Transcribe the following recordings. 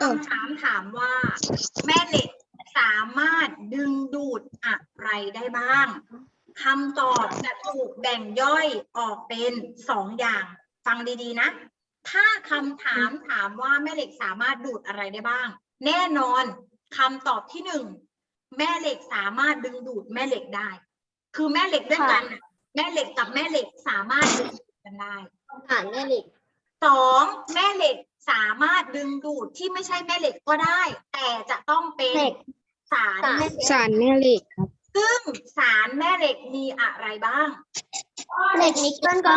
คำถามถามว่า แม่เหล็กสามารถดึงดูดอะไรได้บ้างคำตอบจะถูกแบ่งย่อยออกเป็นสองอย่าง ฟังดีๆนะ ถ้าคำถามถามว่าแม่เหล็กสามารถดูดอะไรได้บ้าง แน่นอนคำตอบที่หนึ่งแม่เหล็กสามารถดึงดูดแม่เหล็กได้ คือแม่เหล็กด้วยกันแม่เหล็กกับแม่เหล็กสามารถดึงดูดกันได้อ่านแม่เหล็ก สองแม่เหล็กสามารถดึงดูดที่ไม่ใช่แม่เหล็กก็ได้ แต่จะต้องเป็นเหล็กสารแม่เหล็กสารแม่เหล็กครับ ซึ่งสารแม่เหล็กมีอะไรบ้างเหล็กนิกเกิลก็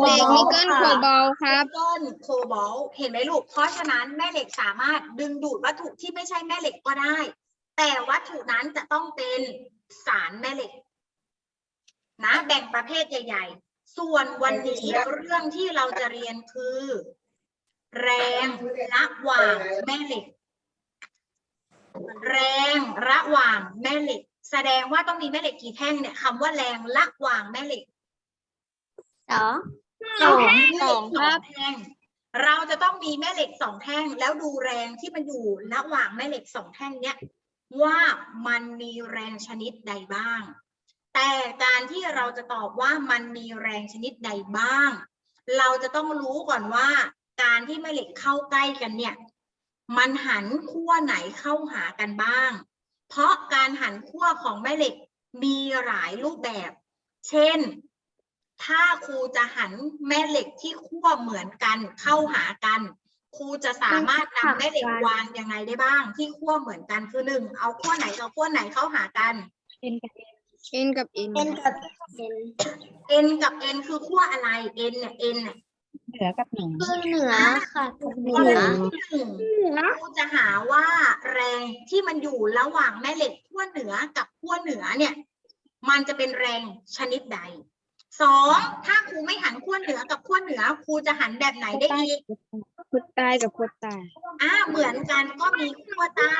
เหล็กนิกเกิลโคบอลครับนิกเกิลโคบอลต์เห็นไหมลูก เพราะฉะนั้นแม่เหล็กสามารถดึงดูดวัตถุที่ไม่ใช่แม่เหล็กก็ได้ แต่วัตถุนั้นจะต้องเป็นสารแม่เหล็ก นะ แบ่งประเภทใหญ่ ๆ ส่วนวันนี้เรื่องที่เราจะเรียนคือ แรงระหว่างแม่เหล็ก แรงระหว่างแม่เหล็ก แสดงว่าต้องมีแม่เหล็กกี่แท่งเนี่ยคำว่าแรงระหว่างแม่เหล็กสองสองสองครับแท่งเราจะต้องมีแม่เหล็กสองแท่ง แล้วดูแรงที่มันอยู่ระหว่างแม่เหล็กสองแท่งเนี้ยว่ามันมีแรงชนิดใดบ้าง แต่การที่เราจะตอบว่ามันมีแรงชนิดใดบ้าง เราจะต้องรู้ก่อนว่า การที่แม่เหล็กเข้าใกล้กันเนี่ย มันหันขั้วไหนเข้าหากันบ้าง เพราะการหันขั้วของแม่เหล็กมีหลายรูปแบบ เช่น ถ้าครูจะหันแม่เหล็กที่ขั้วเหมือนกันเข้าหากันครูจะสามารถนำแม่เหล็กวางยังไงได้บ้าง ที่ขั้วเหมือนกันคือหนึ่งเอาขั้วไหนกับขั้วไหนเข้าหากันเอ็นกับเอ็น เอ็นกับเอ็น n กับ n คือขั้วอะไร n เนี่ย n เนี่ยเหนือกับเหนือคือเหนือค่ะเหนืกรอณีที่หนึ่งครูจะหาว่าแรงที่มันอยู่ระหว่างแม่เหล็กขั้วเหนือกับขั้วเหนือเนี่ย มันจะเป็นแรงชนิดใดสองถ้าครูไม่หันขั้วเหนือกับขั้วเหนือครูจะหันแบบไหนได้อีกพุดใต้กับพุดใต้อ่าเหมือนกันก็มีขั้วใต้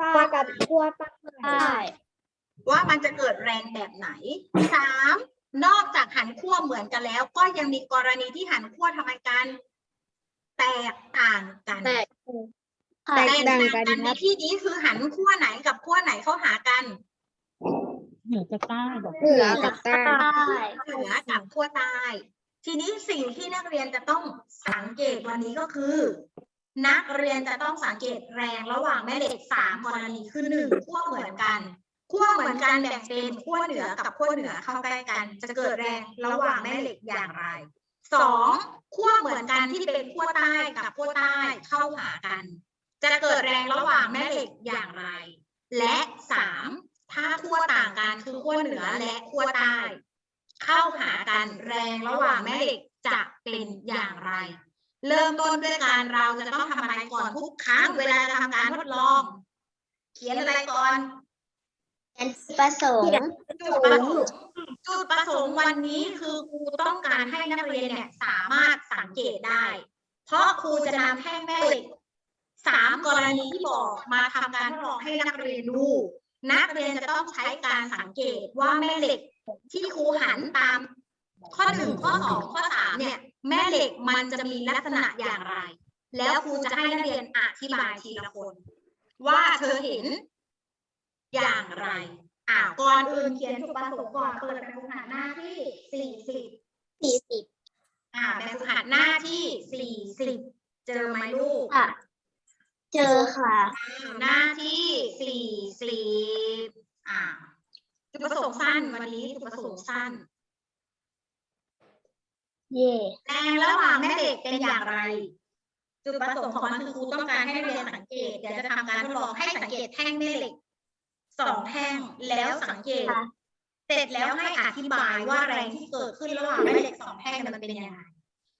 ตากับขั้วใต้ ว่ามันจะเกิดแรงแบบไหนสามนอกจากหันขั้วเหมือนกันแล้ว ก็ยังมีกรณีที่หันขั้วทำไมกัน แตกต่างกันแตกแตกต่างกันในที่นี้คือหันขั้วไหนกับขั้วไหนเข้าหากันเหนือกับใต้บอกเหนือกับใต้เหนือกับขั้วใต้ทีนี้สิ่งที่นักเรียนจะต้องสังเกตวันนี้ก็คือ นักเรียนจะต้องสังเกตแรงระหว่างแม่เหล็กสามกรณีคือหนึ่งขั้วเหมือนกัน ขั้วเหมือนกันแบ่งเป็นขั้วเหนือกับขั้วเหนือเข้าใกล้กัน จะเกิดแรงระหว่างแม่เหล็กอย่างไรสองขั้วเหมือนกันที่เป็นขั้วใต้กับขั้วใต้เข้าหากัน จะเกิดแรงระหว่างแม่เหล็กอย่างไร และสามถ้าขั้วต่างกันคือขั้วเหนือและขั้วใต้ เข้าหากันแรงระหว่างแม่เหล็กจะเป็นอย่างไร เริ่มต้นด้วยการเราจะต้องทำอะไรก่อนทุกครั้งเวลาทำการทดลอง เขียนอะไรก่อน เป็นประสงค์จุดประสงค์จุดประสงค์วันนี้คือครูต้องการให้นักเรียนเนี่ยสามารถสังเกตได้ เพราะครูจะนำแท่งแม่เหล็กสามกรณีที่บอกมาทำการทดลองให้นักเรียนดู นักเรียนจะต้องใช้การสังเกตว่าแม่เหล็กที่ครูหันตาม ข้อหนึ่งข้อสองข้อสามเนี่ย แม่เหล็กมันจะมีลักษณะอย่างไร แล้วครูจะให้นักเรียนอธิบายทีละคน ว่าเธอเห็น อย่างไร อ่าก่อนอื่นเขียนจุดประสงค์ก่อนเปิดแบบฝึกหัดหน้าที่สี่สิบสี่สิบอ่าแบบฝึกหัดหน้าที่สี่สิบเจอไหมลูกค่ะเจอค่ะ หน้าที่สี่สิบอ่าจุดประสงค์สั้นวันนี้จุดประสงค์สั้นเย่แรงระหว่างแม่เหล็กเป็นอย่างไร จุดประสงค์ของมันคือครูต้องการให้นักเรียนสังเกตเดี๋ยวจะทำการทดลองให้สังเกตแท่งแม่เหล็ก สองแท่งแล้วสังเกตค่ะเสร็จแล้วให้อธิบายว่าแรงที่เกิดขึ้นระหว่างแม่เหล็กสองแท่งมันเป็นยังไง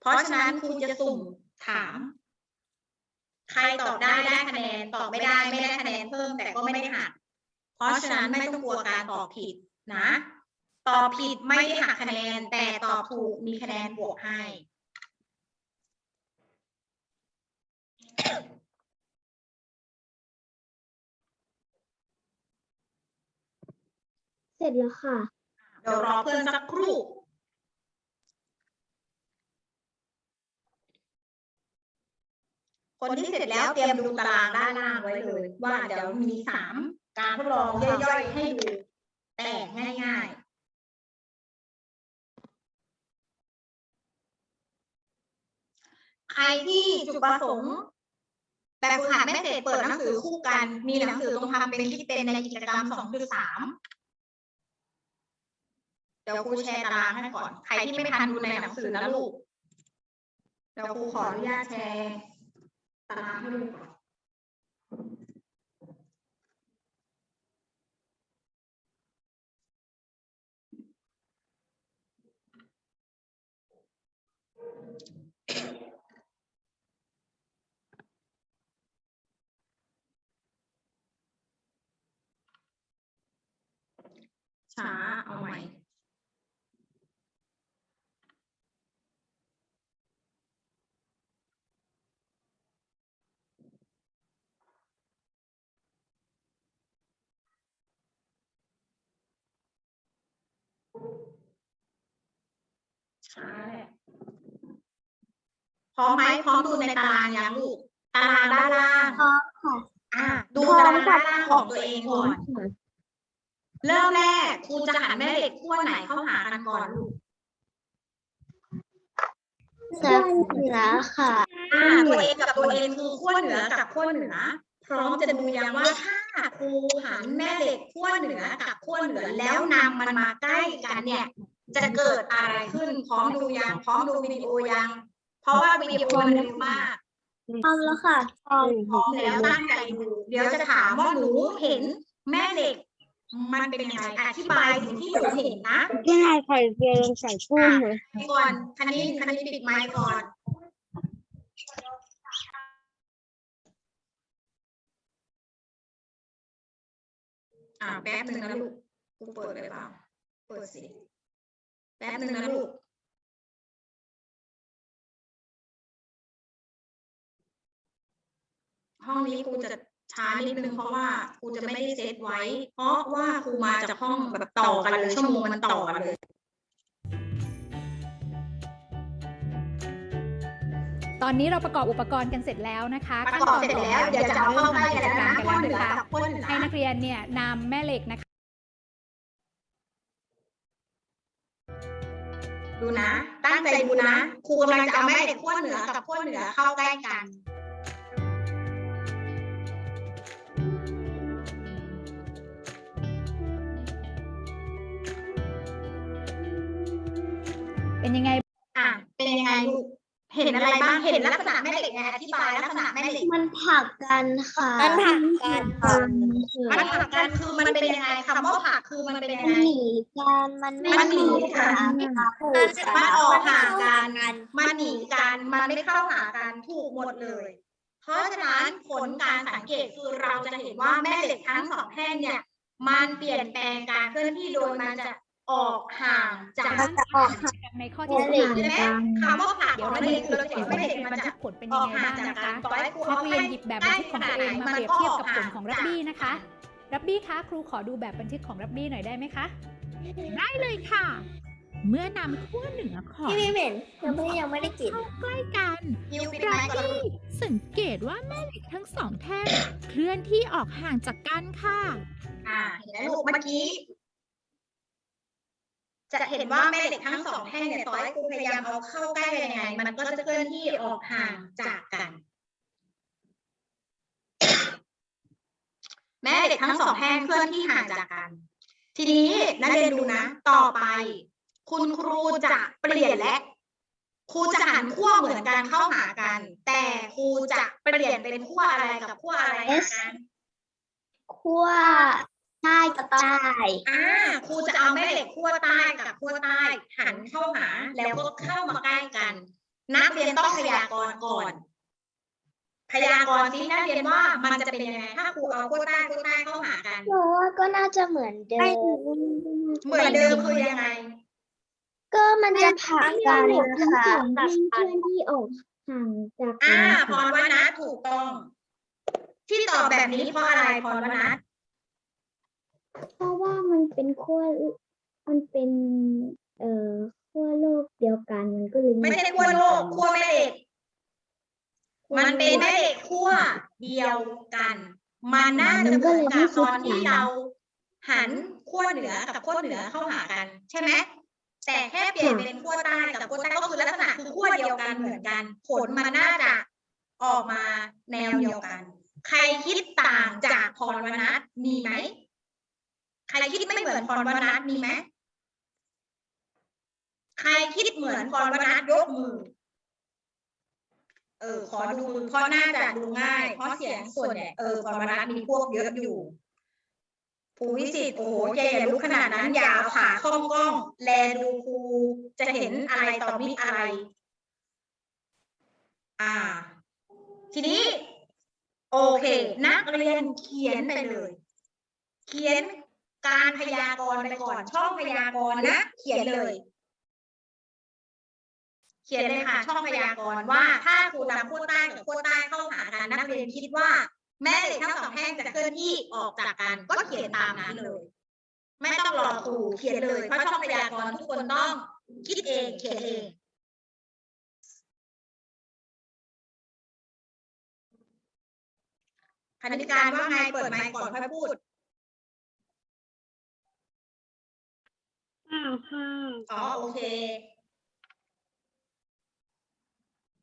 เพราะฉะนั้นครูจะสุ่มถาม ใครตอบได้ได้คะแนน ตอบไม่ได้ไม่ได้คะแนนเพิ่มแต่ก็ไม่ได้หัก เพราะฉะนั้นไม่ต้องกลัวการตอบผิดนะ ตอบผิดไม่ได้หักคะแนน แต่ตอบถูกมีคะแนนบวกให้ เสร็จแล้วค่ะ เดี๋ยวรอเพื่อนสักครู่ คนที่เสร็จแล้วเตรียมดูตารางด้านล่างไว้เลย ว่าเดี๋ยวมีสามการทดลองย่อยๆให้ดู แต่ง่ายๆใครที่จุดประสงค์แบบฝึกหัดไม่เสร็จเปิดหนังสือคู่กัน มีหนังสือตรงทำเป็นที่เป็นในกิจกรรมสองจุ เดี๋ยวครูแชร์ตารางให้ก่อน ใครที่ไม่ทันดูในหนังสือนะลูก เดี๋ยวครูขออนุญาตแชร์ตารางให้ดูก่อนช้าเอาใหม่ พร้อมไหมพร้อมดูในตารางยังลูกตารางด้านล่างพร้อมค่ะอะดูตารางด้านล่างของตัวเองก่อนเริ่มแรกครูจะหันแม่เหล็กขั้วไหนเข้าหากันก่อนลูกเหนือเหนือค่ะอ่าตัวเองกับตัวเองคือขั้วเหนือกับขั้วเหนือ พร้อมจะดูยังว่าถ้าครูหันแม่เหล็กขั้วเหนือกับขั้วเหนือแล้วนำมันมาใกล้กันเนี่ย จะเกิดอะไรขึ้นพร้อมดูยังพร้อมดูวิดีโอยัง เพราะว่าวิดีโอมันเร็วมากพร้อมแล้วค่ะพร้อมพร้อมแล้วตั้งใจดูเดี๋ยวจะถามว่าหนูเห็นแม่เหล็ก มันเป็นยังไงอธิบายสิ่งที่หนูเห็นนะยังไงไข่เจียวยังใส่กุ้งเลยไปก่อนคันนี้คันนี้ปิดไมค์ก่อนอ่าแป๊บหนึ่งนะลูกกูเปิดเลยเปล่าเปิดสิแป๊บหนึ่งนะลูก ห้องนี้ครูจะช้านิดนึงเพราะว่าครูจะไม่ได้เซตไว้ เพราะว่าครูมาจากห้องแบบต่อกันเลยชั่วโมงมันต่อกันเลยตอนนี้เราประกอบอุปกรณ์กันเสร็จแล้วนะคะประกอบเสร็จแล้วเดี๋ยวจะเอาเข้าใกล้กิกันจแล้วกรรนะมกันขั้วแล้วเหนือนะคะกับขั้วเหนือให้นักเรียนเนี่ยนำแม่เหล็กนะคะ ดูนะ ตั้งใจดูนะครูกำลังจะเอาแม่เหล็กขั้วเหนือกับขั้วเหนือเข้าใกล้กัน เป็นยังไง อะ เป็นยังไงลูกเห็นอะไรบ้าง เห็นลักษณะแม่เหล็กไงอธิบายลักษณะแม่เหล็ก มันผลักกันค่ะมันผลักกันค่ะมันผลักกันคือมันเป็นยังไงคำว่าผลักคือมันเป็นยังมันไงหนีกันมันไม่มันหนีกันมันออกห่างกันกันมันหนีกันมันไม่เข้าหากันถูกหมดเลย เพราะฉะนั้นผลการสังเกตคือเราจะเห็นว่าแม่เหล็กทั้งสองแท่งเนี่ย มันเปลี่ยนแปลงการเคลื่อนที่โดยมันจะ ออกห่างจากบ้างจะออกห่างในข้อที่แม่สเหล็กามใช่ไหมคำว่าผลักเดี๋ขยวองเราแม่เหมาล็กดูเราจะเห็นแม่เหล็กมันว่าจะผลเป็นอยัองกไงห่างบ้างจากนะกัคะนต่อให้ครูนัเอากใกเรีล้ยนหยิบแบบบันทึกของตัวเองมาเปรียบเทียบกับผลของรับบี้นะคะ รับบี้คะครูขอดูแบบบันทึกของรับบี้หน่อยได้ไหมคะ ได้เลยค่ะ เมื่อนำขั้วเหนือของพี่พี่เหม็นยังไม่ยังไม่ได้กินเข้าใกล้กันยิวปิดรัไมบค์ก่อนลูบี้กสังเกตว่าแม่เหล็กทั้งสองแท่งเคลื่อนที่ออกห่างจากกันค่ะ อ่าเห็นไหมลูกเมื่อกี้ จะเห็นว่าแม่เหล็กทั้งสองแท่งเนี่ยต่อให้ครูพยายามเอาเข้าใกล้ยังไง มันก็จะเคลื่อนที่ออกห่างจากกัน แม่เหล็กทั้งสองแท่งเคลื่อนที่ห่างจากกัน ทีนี้นักเรียนดูนะ ต่อไป คุณครูจะเปลี่ยนและครูจะหันขั้วเหมือนกันเข้าหากัน แต่ครูจะเปลี่ยนเป็นขั้วอะไรกับขั้วอะไรกันขั้ว ใต้กับใต้อ่าครูจะเอาแม่เหล็กขั้วใต้กับขั้วใต้หันเข้าหาแล้วก็เข้ามาใกล้กัน นักเรียนต้องพยากรณ์ก่อน พยากรณ์สินักเรียนว่ามันจะเป็นยังไงถ้าครูเอาขั้วใต้ขั้วใต้เข้าหากันหนูว่าก็น่าจะเหมือนเดิมเหมือนเดิมคือยังไง ก็มันจะผลักกันนะคะผลักกันที่ออกห่างจากอ่าพรวนัทถูกต้อง ที่ตอบแบบนี้เพราะอะไรพรวนัท เพราะว่ามันเป็นขั้วมันเป็น เอ่อขั้วโลกเดียวกันมันก็เลยไม่ใช่ขั้วโลกขั้วแม่เหล็ก มันเป็นแม่เหล็กขั้วเดียวกัน มันน่าจะเหมือนกับตอนที่เรา หันขั้วเหนือกับขั้วเหนือเข้าหากัน ใช่ไหมแต่แค่เปลี่ยนเป็นขั้วใต้กับขั้วใต้ก็คือลักษณะคือขั้วเดียวกันเหมือนกัน ผลมันน่าจะออกมาแนวเดียวกัน ใครคิดต่างจากพรวนัทมีไหม ใครคิดไม่เหมือนพรวนัทมีไหมใครคิดเหมือนพรวนัทยกมือ เออ ขอดูเพราะน่าจะดูง่าย เพราะเสียงส่วนใหญ่เออพรวนัทมีพวกเยอะอยู่ ภูวิสิตโอ้โหแกอย่ารู้ขนาดนั้นยาเอาขาเข้ากล้อง แลดูครูจะเห็นอะไรต่อมิอะไร อ่า ทีนี้ โอเค นักเรียนเขียนไปเลย เขียน การพยากรณ์ไปก่อนช่องพยากรณ์นะ เขียนเลย เขียนเลยค่ะ ช่องพยากรณ์ว่า ถ้าครูนำขั้วใต้กับขั้วใต้เข้าหากันนักเรียนคิดว่า แม่เหล็กทั้งสองแท่งจะเคลื่อนที่ออกจากกัน ก็เขียนตามนั้นเลย ไม่ต้องรอครูเขียนเลยเพราะช่องพยากรณ์ทุกคนต้องคิดเองเขียนเองคณิการว่าไงเปิดไมค์ก่อนค่อยพูด อ้าวค่ะอ๋อโอเค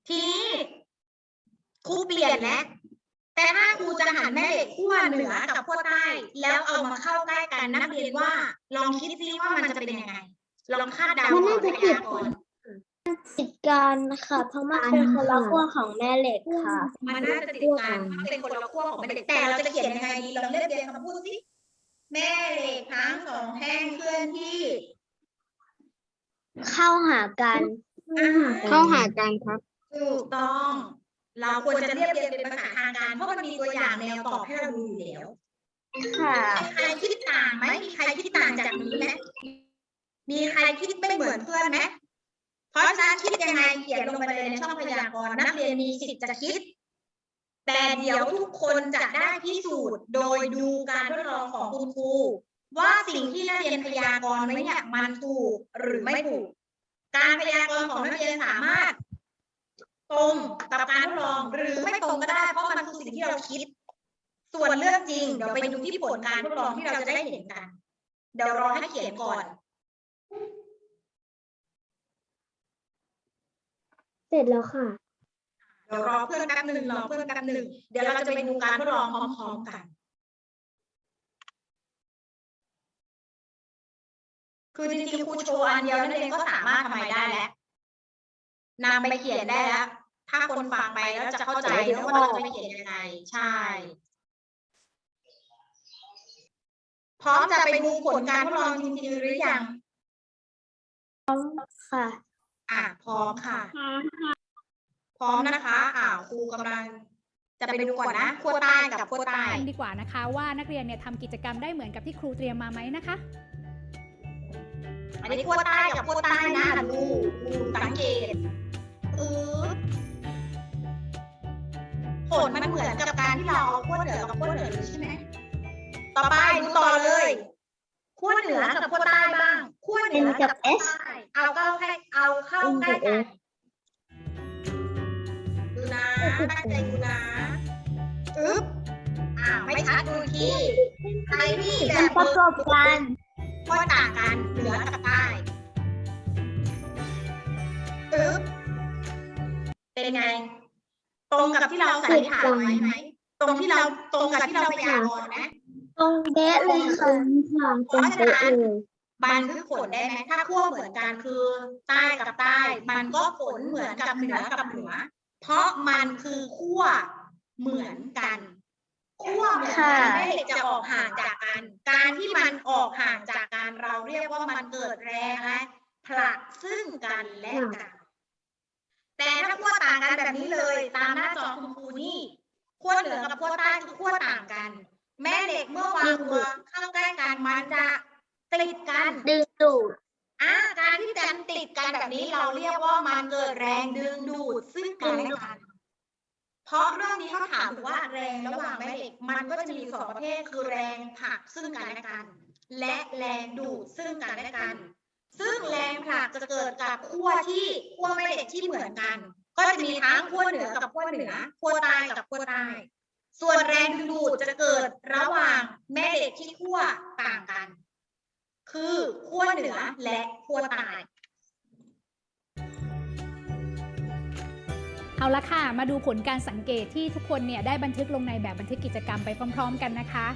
ทีนี้ครูเปลี่ยนแล้วแต่ถ้าครูจะหันแม่เหล็กขั้วเหนือกับขั้วใต้ แล้วเอามาเข้าใกล้กันนักเรียนว่า ลองคิดซิว่ามันจะเป็นยังไง ลองคาดเดามันก่อน่านจะพเกิดยากรณ์ติดกันค่ะ เพราะมันเป็นคนละขั้วของแม่เหล็กค่ะ มันน่าจะติดกันเพราะเป็นคนละขั้วของแม่เหล็กแต่เราจะเขียนยังไงดีลองเรียบเรียงคำพูดสิแม่เหล็กทั้งสองแท่งเคลื่อนที่ เข้าหากัน อ่าเข้าหากันครับ ถูกต้อง เราควรจะเรียบเรียงเป็นภาษาทางการ เพราะมันมีตัวอย่างแนวตอบให้เราดูอยู่แล้วค่ะมีใครคิดต่างไหมมีใครคิดต่างจากนี้ไหมมีใครคิดไม่เหมือนเพื่อนไหมเพราะฉะนั้นคิดยังไงเขียนลงไปเลยในช่องพยากรณ์นักเรียนมีสิทธิ์จะคิด แต่เดี๋ยวทุกคนจะได้พิสูจน์โดยดูการทดลองของคุณครู ว่าสิ่งที่นักเรียนพยากรณ์ไว้เนี่ยมันถูกหรือไม่ถูก การพยากรณ์ของนักเรียนสามารถ ตรงกับการทดลองหรือไม่ตรงก็ได้ เพราะมันคือสิ่งที่เราคิด ส่วนเรื่องจริงเดี๋ยวไปดูที่ผลการทดลองที่เราจะได้เห็นกัน เดี๋ยวรอให้เขียนก่อน เสร็จแล้วค่ะ เดี๋ยวรอเพื่อนแป๊บหนึ่งรอเพื่อนแป๊บหนึ่งเดี๋ยวเราจะไปดูการทดลองพร้อมๆกัน คือจริงๆครูโชว์อันเดียวนั่นเองก็สามารถทำไมได้แล้วนำไปเขียนได้แล้ว ถ้าคนฟังไปแล้วจะเข้าใจนะว่าเราจะไปเขียนยังไง ใช่ พร้อมจะไปดูผลการทดลองจริงๆหรือยังค่ะอะพร้อมค่ะ พร้อมนะคะอ่าครูกำลังจะไปดูก่อนนะขั้วใต้กับขั้วใต้กันดีกว่านะคะ ว่านักเรียนเนี่ยทำกิจกรรมได้เหมือนกับที่ครูเตรียมมาไหมนะคะ อันนี้ขั้วใต้กับขั้วใต้นะอะดูดูสังเกตเออผลมันเหมือนกับการที่เราเอาขั้วเหนือกับขั้วเหนือเลยใช่ไหมต่อไปดูต่อเลยขั้วเหนือกับขั้วใต้บ้างขั้วเหนือกับขั้วใต้เอาเข้าให้เอาเข้าใกล้กันดูนะตั้งใจดูนะอึ๊บอ่าไม่ชัดดูอีกทีใครที่แบบประกอบกัน ก็ต่างกันเหนือกับใต้ปึ๊บเป็นไง ตรงกับที่เราสันนิษฐานไว้ไหม ตรงที่เราตรงกับที่เราพยากรณ์ไหมตรงเป๊ะเลยค่ะค่ะตรงเป๊ะเลยบันทึกผลได้ไหมถ้าขั้วเหมือนกันคือใต้กับใต้ มันก็ผลเหมือนกับเหนือกับเหนือ เพราะมันคือขั้วเหมือนกัน ขั้วเหมือนกันแม่เหล็กจะออกห่างจากกัน การที่มันออกห่างจากกันเราเรียกว่ามันเกิดแรงและผลักซึ่งกันและกัน แต่ถ้าขั้วต่างกันแบบนี้เลย ตามหน้าจอคุณครูนี่ขั้วเหนือกับขั้วใต้คือขั้วต่างกัน แม่เหล็กเมื่อวางตัวเข้าใกล้กันมันจะติดกันดึงดูดอ่าการที่จะติดกันแบบนี้เราเรียกว่ามันเกิดแรงดึงดูดซึ่งกันและกัน เพราะเรื่องนี้เขาถามถึงว่าแรงระหว่างแม่เหล็กมันก็จะมีสองประเภทคือแรงผลักซึ่งกันและกัน และแรงดูดซึ่งกันและกัน ซึ่งแรงผลักจะเกิดกับขั้วที่ขั้วแม่เหล็กที่เหมือนกัน ก็จะมีทั้งขั้วเหนือกับขั้วเหนือขั้วใต้กับขั้วใต้ส่วนแรงดึงดูดจะเกิดระหว่างแม่เหล็กที่ขั้วต่างกัน คือขั้วเหนือและขั้วใต้ เอาละค่ะ มาดูผลการสังเกตที่ทุกคนเนี่ยได้บันทึกลงในแบบบันทึกกิจกรรมไปพร้อม ๆ กันนะคะ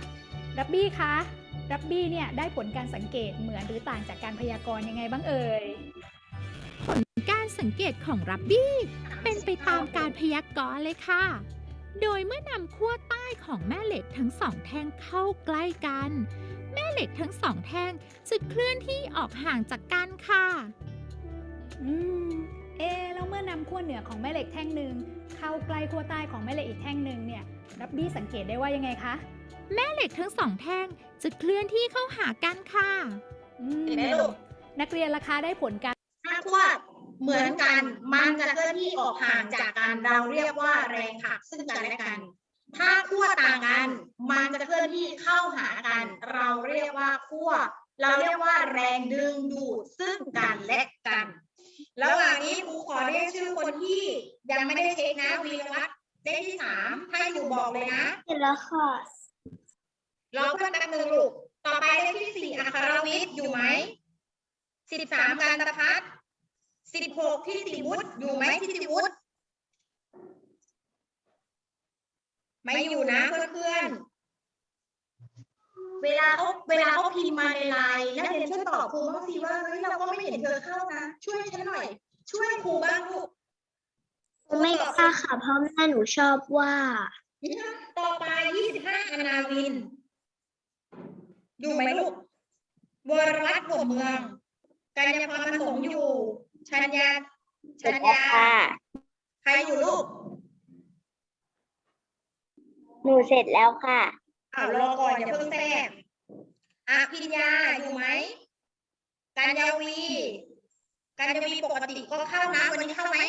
รับบี้คะรับบี้เนี่ยได้ผลการสังเกตเหมือนหรือต่างจากการพยากรณ์ยังไงบ้างเอ่ยการสังเกตของรับบี้เป็นไปตามการพยากรณ์เลยค่ะ โดยเมื่อนำขั้วใต้ของแม่เหล็กทั้งสองแท่งเข้าใกล้กัน แม่เหล็กทั้งสองแท่งจะเคลื่อนที่ออกห่างจากกันค่ะ อืม เอะแล้วเมื่อนำขั้วเหนือของแม่เหล็กแท่งหนึ่งเข้าใกล้ขั้วใต้ของแม่เหล็กอีกแท่งหนึ่งเนี่ยรับบี้สังเกตได้ว่ายังไงคะ แม่เหล็กทั้งสองแท่งจะเคลื่อนที่เข้าหากันค่ะอืมเห็นไหมลูกนักเรียนราคาได้ผลการถ้าขั้วเหมือนกันมันจะเคลื่อนที่ออกห่างจากกันเราเรียกว่าแรงผลักซึ่งกันและกัน ถ้าขั้วต่างกัน มันจะเคลื่อนที่เข้าหากัน เราเรียกว่าขั้วเราเรียกว่าแรงดึงดูดซึ่งกันและกัน ระหว่างนี้ครูขอเรียกชื่อคนที่ยังไม่ได้เช็คนะวีรวัตรเลขที่สามถ้าอยู่บอกเลยนะเสร็จแล้วค่ะรอเพื่อนแป๊บนึงลูกต่อไปเลขที่สี่อัครวิทย์อยู่ไหมสิบสามการตพัฒน์สิบหกที่ติวุฒิอยู่ไหมที่ติวุฒิไม่อยู่นะเพื่อนๆ เวลาเขาเวลาเขาพิมพ์มาในไลน์นักเรียนช่วยตอบครูบ้างสิว่าเฮ้ยเราก็ไม่เห็นเธอเข้านะช่วยฉันหน่อย ช่วยครูบ้างลูกไม่กล้าค่ะเพราะแม่หนูชอบว่าต่อไปยี่สิบห้าอนาวิน อยู่ไหมลูกวรวัตรหัวเมืองกัญญาพรมันสงอยู่ ชัญญาชัญญาใครอยู่ลูก หนูเสร็จแล้วค่ะ อ้าวรอก่อนอย่าเพิ่งแทรกอาพิญญาอยู่ไหมกัญญาวีกัญญาวีปกติก็เข้านะวันนี้เข้าไหม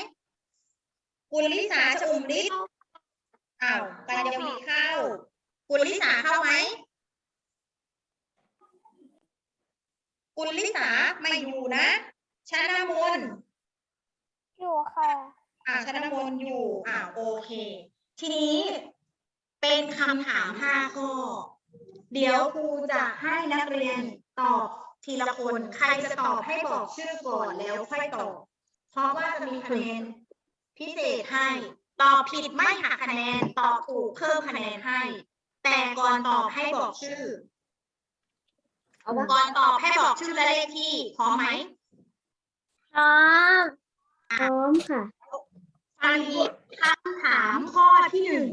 กุลลิสาชอุ่มฤทธิ์อ้าวกัญญาวีเข้ากุลลิสาเข้าไหมกุลลิสาไม่อยู่นะชนะมนอยู่ค่ะ อ่าชนะมนอยู่อ่าโอเค ทีนี้ เป็นคำถามห้าข้อ เดี๋ยวครูจะให้นักเรียนตอบทีละคน ใครจะตอบให้บอกชื่อก่อนแล้วค่อยตอบ เพราะว่าจะมีคะแนนพิเศษให้ ตอบผิดไม่หักคะแนน ตอบถูกเพิ่มคะแนนให้ แต่ก่อนตอบให้บอกชื่อ ก่อนตอบให้บอกชื่อและเลขที่ พร้อมไหมพร้อมพร้อมค่ะฟังอีกคำถามข้อที่หนึ่ง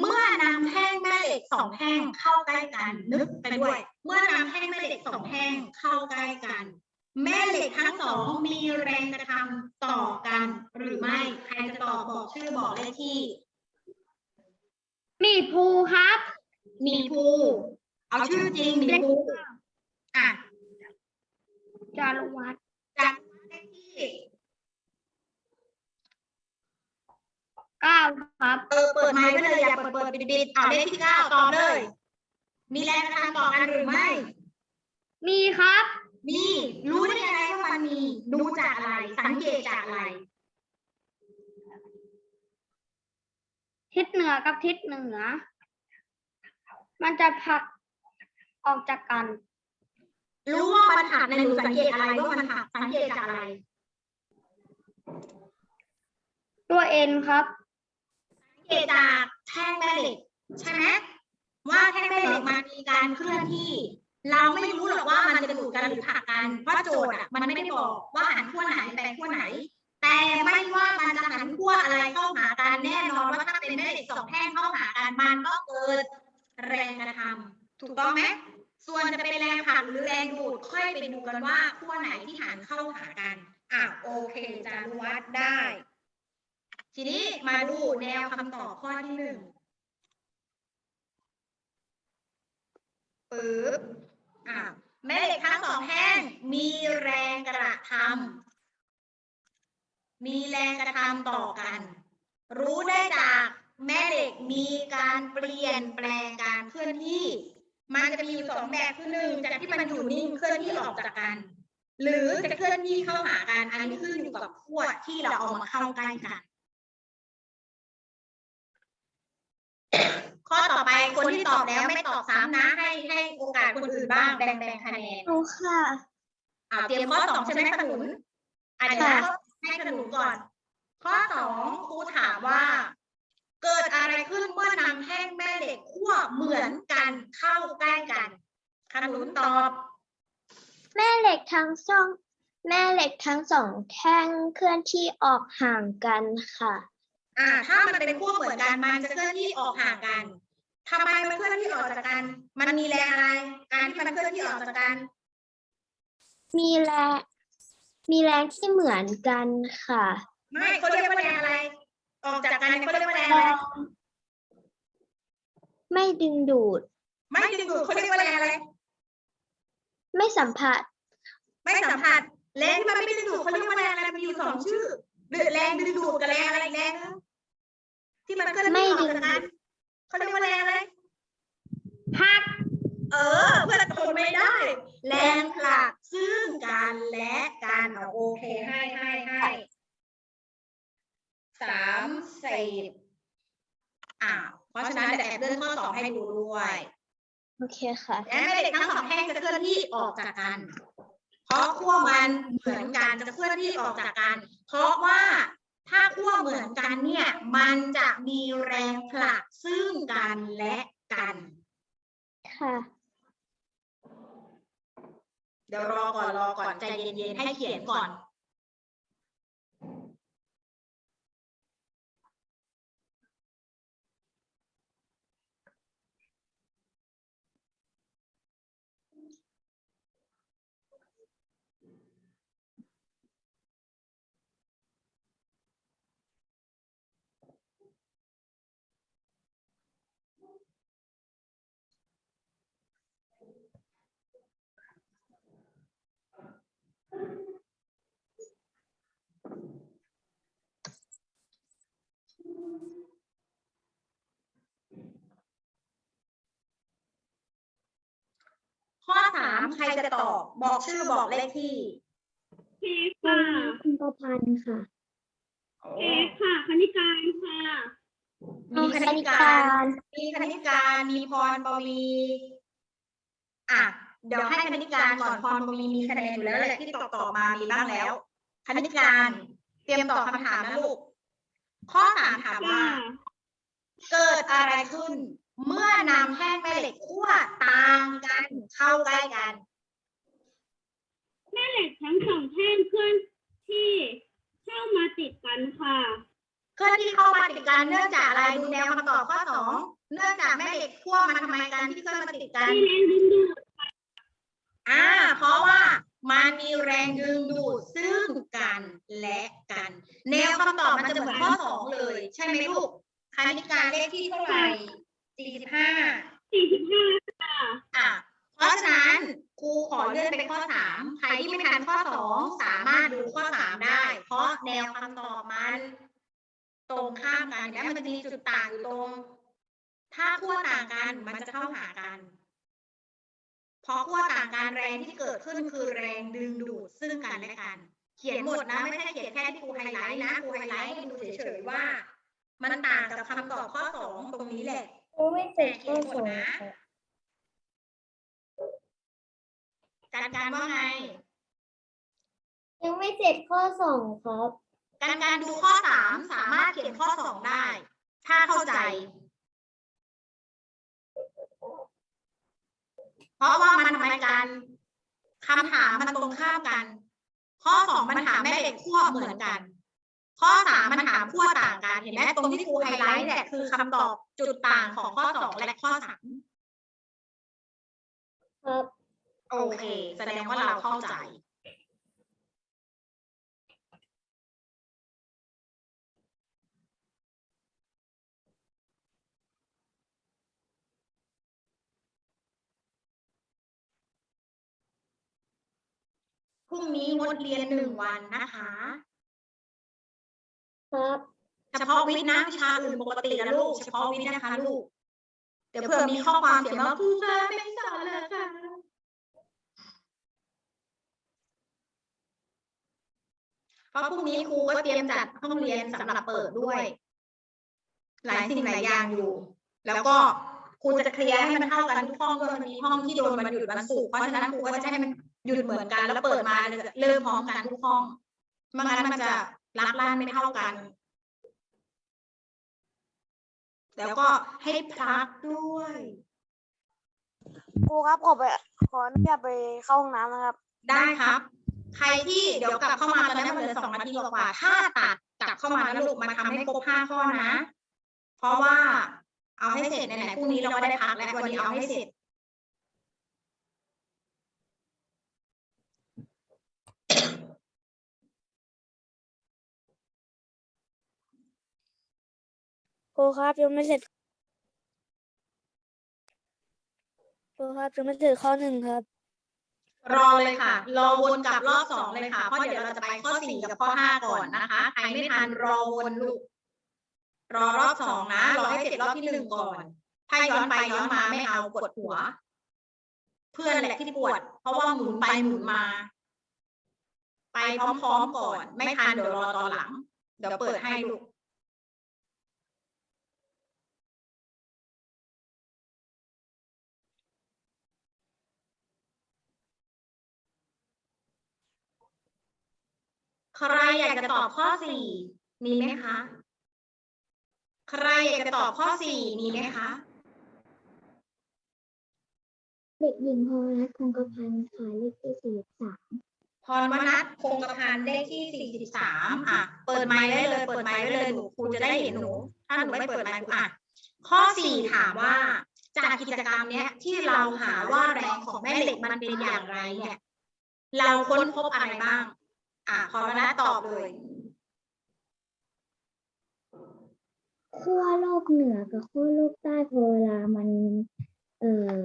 เมื่อนำแท่งแม่เหล็กสองแท่งเข้าใกล้กัน นึกไปด้วย เมื่อนำแท่งแม่เหล็กสองแท่งเข้าใกล้กัน แม่เหล็กทั้งสองมีแรงกระทำต่อกัน หรือไม่ใครจะตอบบอกชื่อบอกเลขที่มีภูครับ มีภูเอาชื่อจริงมีภูอะจารุวัฒน์จากเลขที่ เก้าครับเออเปิดไมค์ไปเลยอย่าเปิดเปิดปิดปิดเอาเลขที่เก้าตอบเลย มีแรงกระทำต่อกันหรือไม่ มีครับ มีรู้ได้ยังไงว่ามันมีดูจากอะไร สังเกตจากอะไร ทิศเหนือกับทิศเหนือ มันจะผลักออกจากกัน รู้ว่ามันหักในหนูสังเกตอะไรว่ามันหักสังเกตจากอะไร ตัวเอ็นครับสัง เกตจากแท่งแม่เหล็กใช่ไหมว่าแท่งแม่เหล็กมันมีการเคลื่อนที่ เราไม่รู้หรอกว่ามันจะดูดกันหรือผลักกันเพราะโจทย์อะมันไม่ได้บอกว่าหันขั้วไหนแปลงขั้วไหน แต่ไม่ว่ามันจะหันขั้วอะไรเข้าหากันแน่นอนว่าถ้าเป็นแม่เหล็กสองแท่งเข้าหากันมันก็เกิดแรงกระทำถูกต้องไหมส่วนจะเป็นแรงผลักหรือแรงดูดค่อยไปดูกันว่าขั้วไหนที่หันเข้าหากันอะโอเคจารุวัดได้ ทีนี้มาดูแนวคำตอบข้อที่หนึ่งปึ๊บอะแม่เหล็กทั้งสองแท่งมีแรงกระทำมีแรงกระทำต่อกัน รู้ได้จากแม่เหล็กมีการเปลี่ยนแปลงการเคลื่อนที่ มันจะมีอยู่สองแบบคือหนึ่งจากที่มันอยู่นิ่งเคลื่อนที่ออกจากกัน หรือจะเคลื่อนที่เข้าหากันอันนี้ขึ้นอยู่กับขั้วที่เราเอามาเข้าใกล้กัน ข้อต่อไปคนที่ตอบแล้วไม่ตอบซ้ำนะ ให้ให้โอกาสคนอื่นบ้างแบ่งแบ่งคะแนนหนูค่ะอ่าเตรียมข้อสองใช่ไหมขนุนอะเดี๋ยวนะให้ขนุนก่อน ข้อสองครูถามว่า เกิดอะไรขึ้นเมื่อนำแท่งแม่เหล็กขั้วเหมือนกันเข้าใกล้กันขนุนตอบ แม่เหล็กทั้งสองแม่เหล็กทั้งสองแท่งเคลื่อนที่ออกห่างกันค่ะ อ่า ถ้ามันเป็นขั้วเหมือนกัน มันจะเคลื่อนที่ออกห่างกันทำไมมันเคลื่อนที่ออกจากกัน มันมีแรงอะไร การที่มันเคลื่อนที่ออกจากกัน มีแรงมีแรงที่เหมือนกันค่ะ ไม่เขาเรียกว่าแรงอะไร ออกจากกันเขาเรียกว่าแรงอะไรไม่ดึงดูด ไม่ดึงดูดเขาเรียกว่าแรงอะไร ไม่สัมผัส ไม่สัมผัสแรงที่มันไม่ดึงดูดเขาเรียกว่าแรงอะไรมันมีอยู่สองชื่อ แรงดึงดูดกับแรงอะไรอีกแรงนึงที่มันเคลื่อนที่ออกจากกันเขาเรียกว่าแรงอะไรพัก เออ เพื่อนทนไม่ได้ แรงผลักซึ่งกันและกันเอาโอเคให้ให้ให้สามสิบอ่าเพราะฉะนั้นเดี๋ยวแอบเลื่อนข้อสองให้ดูด้วย โอเคค่ะ และแม่เหล็กทั้งสองแท่งจะเคลื่อนที่ออกจากกันเพราะขั้วมันเหมือนกันจะเคลื่อนที่ออกจากกัน เพราะว่าถ้าขั้วเหมือนกันเนี่ยมันจะมีแรงผลักซึ่งกันและกัน ค่ะ เดี๋ยวรอก่อนรอก่อนใจเย็นๆให้เขียนก่อน ข้อสามใครจะตอบ บอกชื่อบอกเลขที่เคค่ะคุณประพันธ์ค่ะเคค่ะ คณิการค่ะ มีคณิตการ มีคณิตการ มีพรปวีอะ เดี๋ยวให้คณิตการก่อนพรปวีมีคะแนนอยู่แล้วแหละที่ตอบตอบมามีบ้างแล้ว คณิตการเตรียมตอบคำถามนะลูก ข้อสามถามว่า เกิดอะไรขึ้น เมื่อนำแท่งแม่เหล็กขั้วต่างกันเข้าใกล้กัน แม่เหล็กทั้งสองแท่งเคลื่อนที่เข้ามาติดกันค่ะเคลื่อนที่เข้ามาติดกันเนื่องจากอะไรดูแนวคำตอบข้อสองเนื่องจากแม่เหล็กขั้วมันทำไมกันที่เคลื่อนมาติดกันมีแรงดึงดูดอ่าเพราะว่ามันมีแรงดึงดูดซึ่งกันและกัน แนวคำตอบมันจะเหมือนข้อสองเลย ใช่ไหมลูกคณิตการเลขที่เท่าไหร่ สี่สิบห้า45ค่ะอะ เพราะฉะนั้นครูขอเลื่อนไปข้อสามใครที่ไม่ทันข้อสองสามารถดูข้อสามได้ เพราะแนวคำตอบมัน ตรงข้ามกันและมันจะมีจุดต่างอยู่ตรง ถ้าขั้วต่างกันมันจะเข้าหากันเพราะขั้วต่างกันแรงที่เกิดขึ้นคือแรงดึงดูดซึ่งกันและกัน เขียนหมดนะไม่ใช่เขียนแค่ที่ครูไฮไลท์นะครูไฮไลท์ให้ดูเฉยๆว่า มันต่างกับคำตอบข้อสองตรงนี้แหละ โอ้ไม่เสร็จข้อสองการการว่าไง ยังไม่เสร็จข้อสองครับ การการดูข้อสามสามารถเขียนข้อสองได้ ถ้าเข้าใจ เพราะว่ามันทำไมกันคำถามมันตรงข้ามกัน ข้อสองมันถามแม่เหล็กขั้วเหมือนกัน ข้อสามมันถามขั้วต่างกันเห็นไหมตรงที่ครูไฮไลท์เนี่ยคือคำตอบจุดต่างของข้อสองและข้อสามครับโอเค แสดงว่าเราเข้าใจ พรุ่งนี้งดเรียนหนึ่งวันนะคะ ครับ เฉพาะวิทย์นะวิชาอื่นปกตินะลูก เฉพาะวิทย์นะคะลูก เดี๋ยวเผื่อมีข้อความเขียนว่าครูคะไม่สอนเลยค่ะ เพราะพรุ่งนี้ครูก็เตรียมจัดห้องเรียนสำหรับเปิดด้วย หลายสิ่งหลายอย่างอยู่ แล้วก็ครูจะเคลียร์ให้มันเท่ากันทุกห้องด้วยมันมีห้องที่โดนวันหยุดวันศุกร์เพราะฉะนั้นครูก็จะให้มันหยุดเหมือนกันแล้วเปิดมาเริ่มพร้อมกันทุกห้องไม่งั้นมันจะ ลักล่านไม่เท่ากัน แล้วก็ให้พักด้วย ครูครับขอไปขออนุญาตไปเข้าห้องน้ำนะครับ ได้ครับ ใครที่เดี๋ยวกลับเข้ามาตอนนี้มันเหลือสองนาทีกว่าๆถ้าตัดกลับเข้ามาแล้วลูกมาทำให้ครบห้าข้อนะ เพราะว่าเอาให้เสร็จไหนๆพรุ่งนี้เราก็ได้พักแล้ววันนี้เอาให้เสร็จ ครูครับยังไม่เสร็จครูครับยังไม่เสร็จข้อหนึ่งครับ รอเลยค่ะ รอวนกลับรอบสองเลยค่ะ เพราะเดี๋ยวเราจะไปข้อสี่กับข้อห้าก่อนนะคะ ใครไม่ทันรอวนลูก รอรอบสองนะ รอให้เสร็จรอบที่หนึ่งก่อน ถ้าย้อนไปย้อนมาไม่เอาปวดหัว เพื่อนแหละที่ปวด เพราะว่าหมุนไปหมุนมา ไปพร้อมๆก่อน ไม่ทันเดี๋ยวรอตอนหลัง เดี๋ยวเปิดให้ลูก ใครอยากจะตอบข้อสี่มีไหมคะ ใครอยากจะตอบข้อสี่มีไหมคะ เด็กหญิงพรรัตน์คงกระพันธ์ค่ะเลขที่สี่สามพรวนัทคงกระพันธ์เลขที่สี่สิบสามอะ เปิดไมค์ได้เลย เปิดไมค์ได้เลยหนูครูจะได้เห็นหนู ถ้าหนูไม่เปิดไมค์ครูอะ ข้อสี่ถามว่า จากกิจกรรมเนี้ยที่เราหาว่าแรงของแม่เหล็กมันเป็นอย่างไรเนี่ย เราค้นพบอะไรบ้าง อะพรวนัทตอบเลยขั้วโลกเหนือกับขั้วโลกใต้พอเวลามัน เอ่อ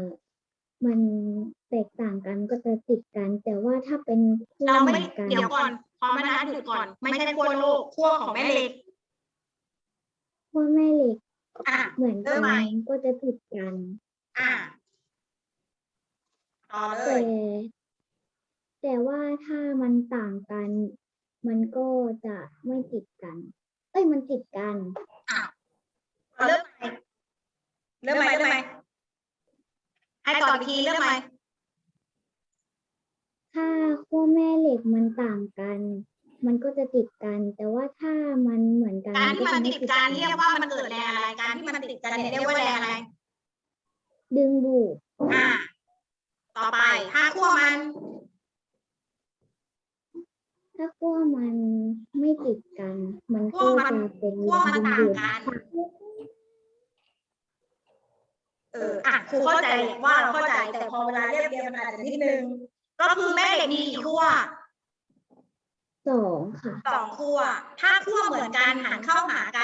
มันแตกต่างกันก็จะติดกัน แต่ว่าถ้าเป็นขั้วเราเหไม่มือนกันเดี๋ยวก่อนพรวนัทหยุดก่อน ไม่ใช่ขั้วโลกขั้วของแม่เหล็ก ขั้วแม่เหล็กอะ เหมือนเริ่กัมใหม่ นก็จะติดกัน อะต่อเลแต่ย แต่ว่าถ้ามันต่างกัน มันก็จะไม่ติดกัน เอ้ยมันติดกันอะเอาเริ่มใหม่เริ่มใหม่เริ่มใหม่ให้ตอบอีกทีเริ่มใหม่ถ้าขั้วแม่เหล็กมันต่างกัน มันก็จะติดกัน แต่ว่าถ้ามันเหมือนกันการที่มันก็จะติดกันเรียกว่ามันเกิดแรงอะไร การที่มันติดกันเนี่ยเรียกว่าแรงอะไร ดึงดูดอะต่อไปถ้าขั้วมัน ถ้าขั้วมันไม่ติดกัน มันขั้ก็วมันจะเป็นขั้วมันดึงต่างดูดกัน เอออะครูเข้าใจว่าเราเข้าใจแต่พอเวลาเรียบเรียงมันอาจจะนิดนึง ก็คือแม่เหล็กมีกี่ขั้วสองค่ะ สองขั้วถ้าขั้วเหมือนกันหันเข้าหากัน